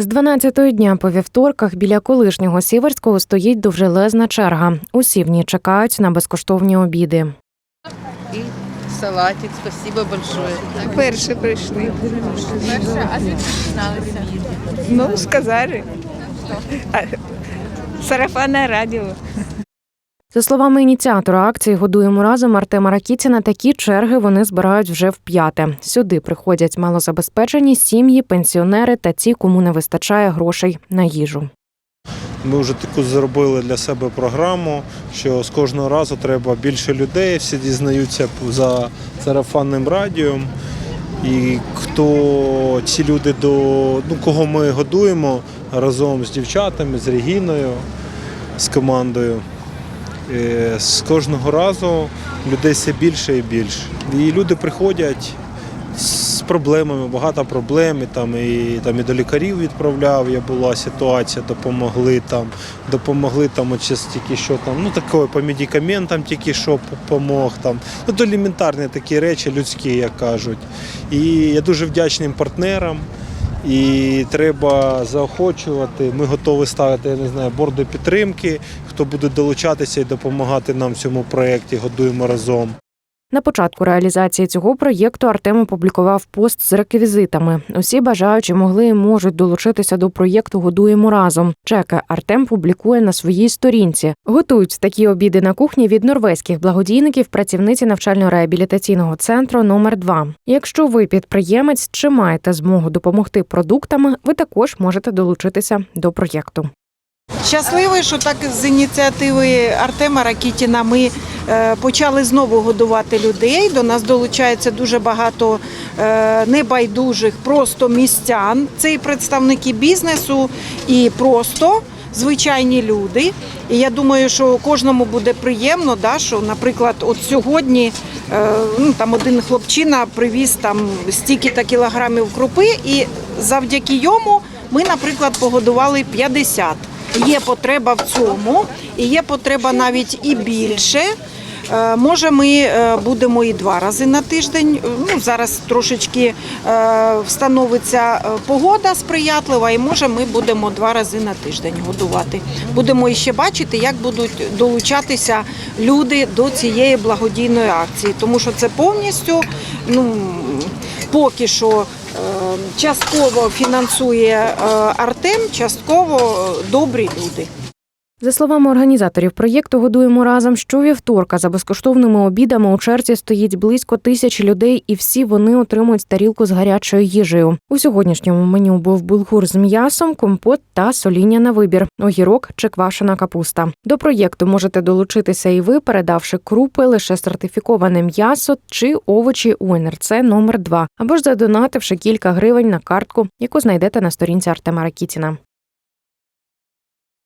З 12-ї дня по вівторках біля колишнього Сіверського стоїть довжелезна черга. Усі в ній чекають на безкоштовні обіди. І салатик, спасибо большое. Перші прийшли. Перше, а звідки дізналися? Ну, сказали. Сарафанне радіо. За словами ініціатора акції Годуємо разом Артема Ракіціна, такі черги вони збирають вже вп'яте. Сюди приходять малозабезпечені сім'ї, пенсіонери та ті, кому не вистачає грошей на їжу. Ми вже таку зробили для себе програму, що з кожного разу треба більше людей, всі дізнаються за сарафанним радіо. І хто ці люди до ну кого ми годуємо разом з дівчатами, з Регіною, з командою. Е, З кожного разу людей все більше і більше. І люди приходять з проблемами, багато проблем. І там і там і до лікарів відправляв. Я була ситуація, допомогли там, допомогли там от тільки що там, ну таке по медикаментам тільки що допомог там. Ну елементарні такі речі, людські, як кажуть. І я дуже вдячним партнерам. І треба заохочувати. Ми готові ставити, я не знаю, борди підтримки, хто буде долучатися і допомагати нам в цьому проєкті. Годуємо разом. На початку реалізації цього проєкту Артем опублікував пост з реквізитами. Усі бажаючі могли і можуть долучитися до проєкту Годуємо разом. Чеки Артем публікує на своїй сторінці. Готують такі обіди на кухні від норвезьких благодійників працівниці навчально-реабілітаційного центру номер 2 Якщо ви підприємець чи маєте змогу допомогти продуктами, ви також можете долучитися до проєкту. Щасливий, що так з ініціативи Артема Ракітіна ми почали знову годувати людей. До нас долучається дуже багато е, небайдужих, просто містян. Це і представники бізнесу, і просто звичайні люди. І я думаю, що кожному буде приємно, да, що, наприклад, от сьогодні е, ну, там один хлопчина привіз там стільки-то кілограмів крупи, і завдяки йому ми, наприклад, погодували 50. Є потреба в цьому, і є потреба навіть і більше. Е, Може, ми е, будемо і два рази на тиждень. Е, Ну, зараз трошечки встановиться погода сприятлива, і може ми будемо два рази на тиждень годувати. Будемо іще бачити, як будуть долучатися люди до цієї благодійної акції, тому що це повністю ну, поки що частково фінансує Артем, частково добрі люди. За словами організаторів проєкту Годуємо разом щовівторка за безкоштовними обідами у черзі стоїть близько тисячі людей, і всі вони отримують тарілку з гарячою їжею. У сьогоднішньому меню був булгур з м'ясом, компот та соління на вибір, огірок чи квашена капуста. До проєкту можете долучитися і ви, передавши крупи, лише сертифіковане м'ясо чи овочі у НРЦ номер 2 або ж задонативши кілька гривень на картку, яку знайдете на сторінці Артема Ракітіна.